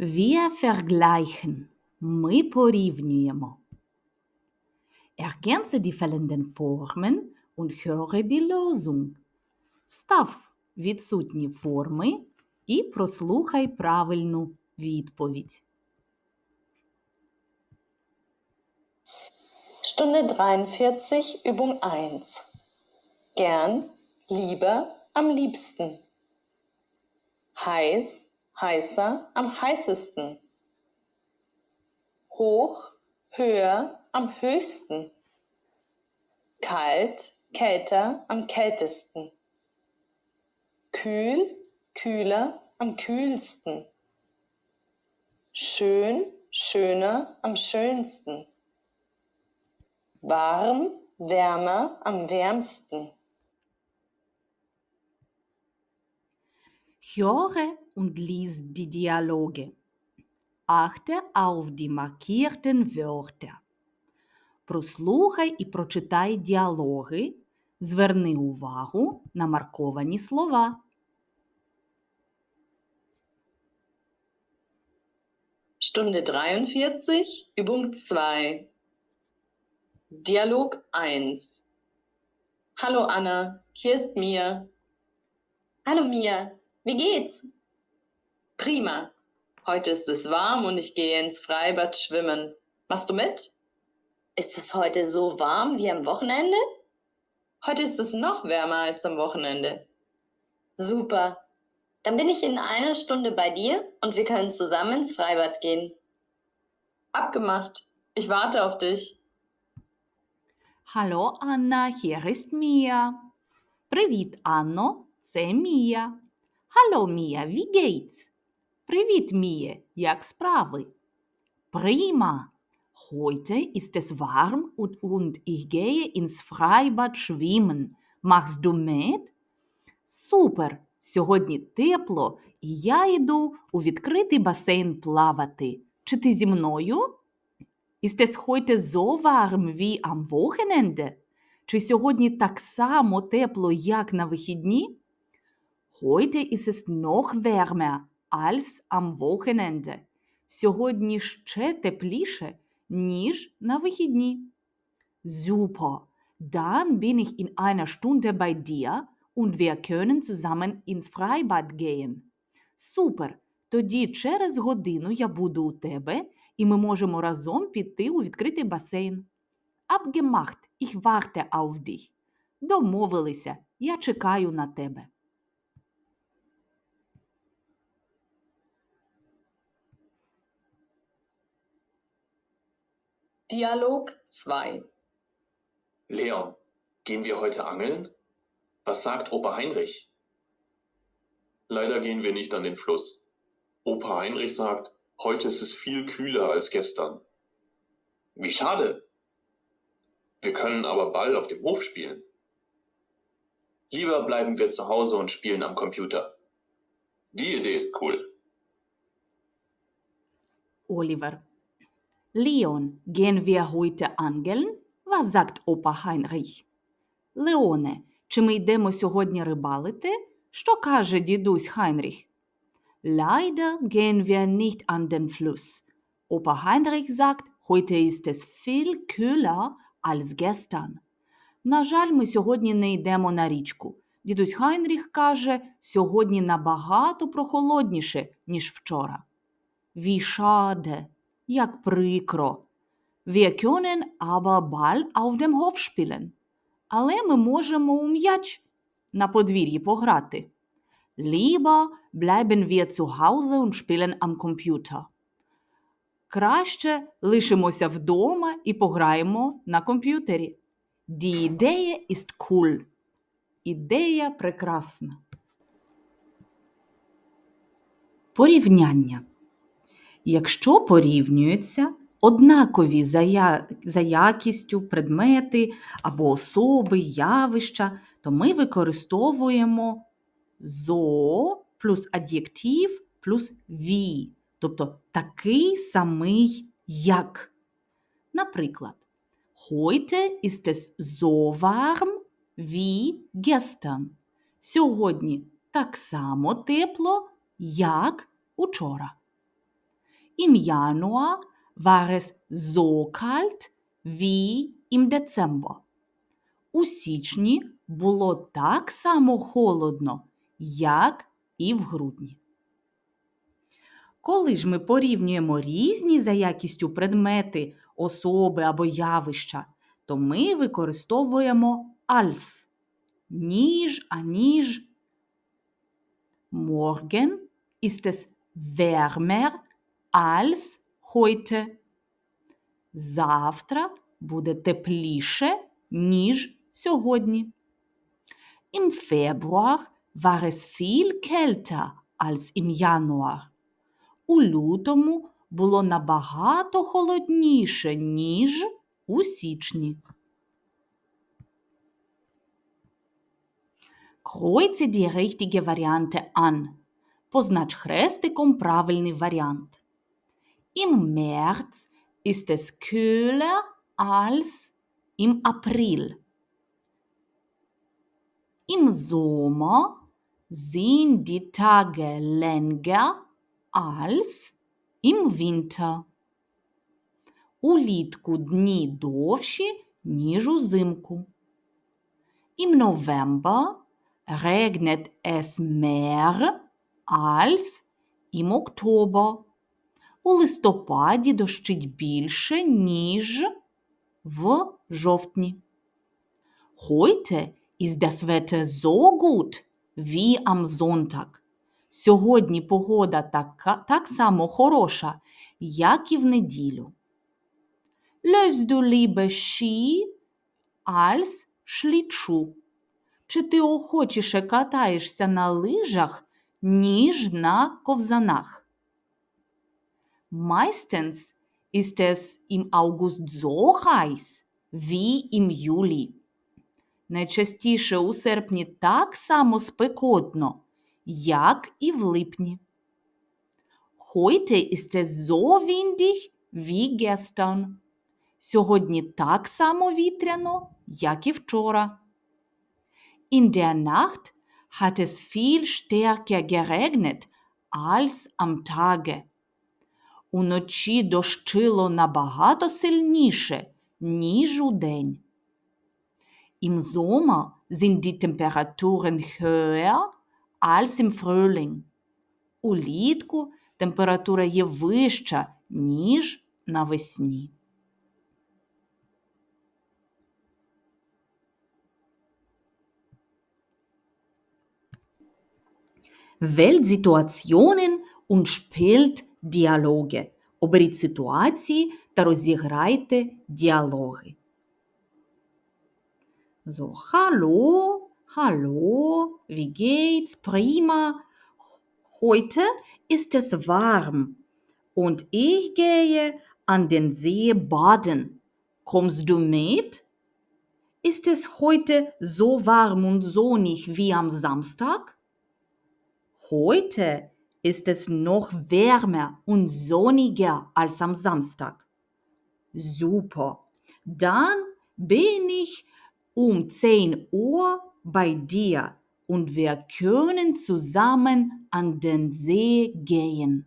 Wir vergleichen. Ми порівнюємо. Ergänze die fällenden Formen und höre die Lösung. Встав відсутні форми і прослухай правильну відповідь. Stunde 43, Übung 1. Gern, lieber, am liebsten. Heiß, heißer, am heißesten. Hoch, höher, am höchsten. Kalt, kälter, am kältesten. Kühl, kühler, am kühlsten. Schön, schöner, am schönsten. Warm, wärmer, am wärmsten. Höre und lies die Dialoge. Achte auf die markierten Wörter. Прослухай і прочитай діалоги. Зверни увагу на марковані слова. Stunde 43, Übung 2. Dialog 1. Hallo Anna, hier ist Mia. Hallo Mia, wie geht's? Prima. Heute ist es warm und ich gehe ins Freibad schwimmen. Machst du mit? Ist es heute so warm wie am Wochenende? Heute ist es noch wärmer als am Wochenende. Super. Dann bin ich in einer Stunde bei dir und wir können zusammen ins Freibad gehen. Abgemacht. Ich warte auf dich. Hallo, Анна, hier ist Mia. Привіт, Анно, це Мія. Hallo, Mia, wie geht's? Привіт, Міє, як справи? Prima. Heute ist es warm und, und ich gehe ins Freibad schwimmen. Machst du mit? Супер! Сьогодні тепло, і я йду у відкритий басейн плавати. Чи ти зі мною? Ist es heute so warm wie am Wochenende? Чи сьогодні так само тепло, як на вихідні? Heute ist es noch wärmer als am Wochenende. Сьогодні ще тепліше, ніж на вихідні. Super. Dann bin ich in einer Stunde bei dir und wir können zusammen ins Freibad gehen. Супер! Тоді через годину я буду у тебе, і ми можемо разом піти у відкритий басейн. Abgemacht, ich warte auf dich. Домовилися, я чекаю на тебе. Dialog 2. Leon, gehen wir heute angeln? Was sagt Opa Heinrich? Leider gehen wir nicht an den Fluss. Opa Heinrich sagt, heute ist es viel kühler als gestern. Wie schade. Wir können aber Ball auf dem Hof spielen. Lieber bleiben wir zu Hause und spielen am Computer. Die Idee ist cool. Oliver. Leon, gehen wir heute angeln? Was sagt Opa Heinrich? Леоне, чи ми йдемо сьогодні рибалити? Що каже дідусь Хайнріх? Leider gehen wir nicht an den Fluss. Opa Heinrich sagt, heute ist es viel kühler als gestern. На жаль, ми сьогодні не йдемо на річку. Дідусь Хайнріх каже, сьогодні набагато прохолодніше, ніж вчора. Wie schade, як прикро. Wir können aber Ball auf dem Hof spielen. Але ми можемо у м'яч на подвір'ї пограти. Lieber bleiben wir zu Hause und spielen am Computer. Краще лишимося вдома і пограємо на комп'ютері. Die Idee ist cool. Ідея прекрасна. Порівняння. Якщо порівнюються однакові за, якістю предмети або особи, явища, то ми використовуємо зо плюс ад'єктив плюс ві, тобто такий самий як. Наприклад, heute ist es so warm wie gestern. Сьогодні так само тепло, як учора. Im Januar war es so kalt wie im Dezember. У січні було так само холодно, як і в грудні. Коли ж ми порівнюємо різні за якістю предмети, особи або явища, то ми використовуємо als ніж, аніж. Morgen ist es wärmer als heute. Завтра буде тепліше, ніж сьогодні. Im Februar war es viel kälter als im Januar. У лютому було набагато холодніше, ніж у січні. Кройце die richtige Variante an. Познач хрестиком правильний варіант. Im März ist es kühler als im April. Im Sommer sind die Tage länger als im Winter. Улітку дні довші, ніж узимку. Im November regnet es mehr als im Oktober. У листопаді дощить більше, ніж в жовтні. Heute ist das Wetter so gut wie am Sonntag. Сьогодні погода така, так само хороша, як і в неділю. Läufst du lieber Ski als Schlittschuh? Чи ти охочіше катаєшся на лижах, ніж на ковзанах? Meistens ist es im August so heiß wie im Juli. Найчастіше у серпні так само спекотно, як і в липні. Heute ist es so windig wie gestern. Сьогодні так само вітряно, як і вчора. In der Nacht hat es viel stärker geregnet als am Tage. Уночі дощило набагато сильніше, ніж удень. Im Sommer sind die Temperaturen höher als im Frühling. Улітку температура є вища, ніж навесні. Wählt Situationen und spielt діалоги. Оберіть ситуації та розіграйте діалоги. So, hallo, hallo, wie geht's? Prima. Heute ist es warm und ich gehe an den See baden. Kommst du mit? Ist es heute so warm und sonnig wie am Samstag? Heute ist es noch wärmer und sonniger als am Samstag. Super. Dann bin ich um 10 Uhr bei dir und wir können zusammen an den See gehen.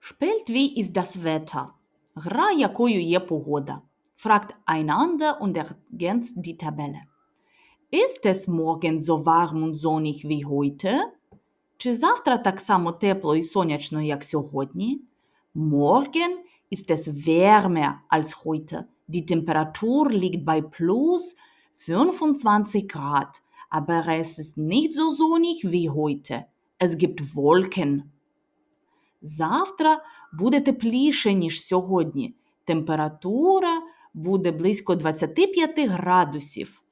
Spielt wie ist das Wetter? Гра, якою є погода. Fragt einander und ergänzt die Tabelle. Ist es morgen so warm und sonnig wie heute? Чи завтра так само тепло і сонячно, як сьогодні? Morgen ist es wärmer als heute. Die Temperatur liegt bei plus 25 Grad, aber es ist nicht so sonnig wie heute. Es gibt Wolken. Завтра буде тепліше, ніж сьогодні. Температура буде близько 25 градусів.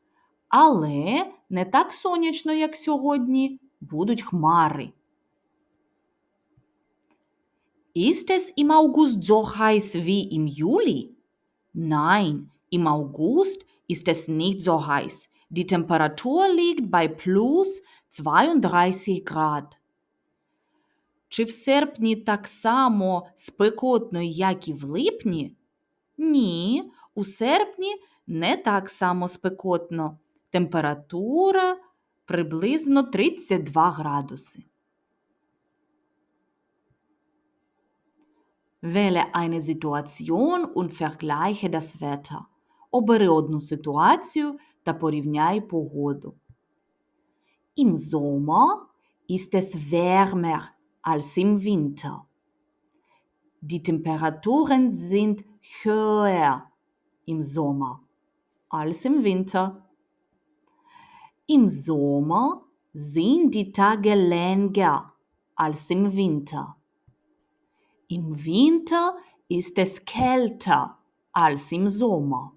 Але не так сонячно, як сьогодні, будуть хмари. Ist es im August so heiß wie im Juli? Nein, im August ist es nicht so heiß. Die Temperatur liegt bei plus 32 Grad. Чи в серпні так само спекотно, як і в липні? Ні, у серпні не так само спекотно температура приблизно 32 градуси. Wähle eine Situation und vergleiche das Wetter. Обери одну ситуацію та порівняй погоду. Im Sommer ist es wärmer als im Winter. Die Temperaturen sind höher im Sommer als im Winter. Im Sommer sind die Tage länger als im Winter. Im Winter ist es kälter als im Sommer.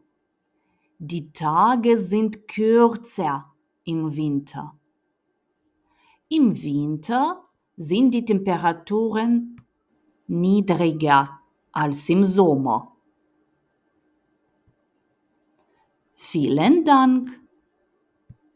Die Tage sind kürzer im Winter. Im Winter sind die Temperaturen niedriger als im Sommer. Vielen Dank!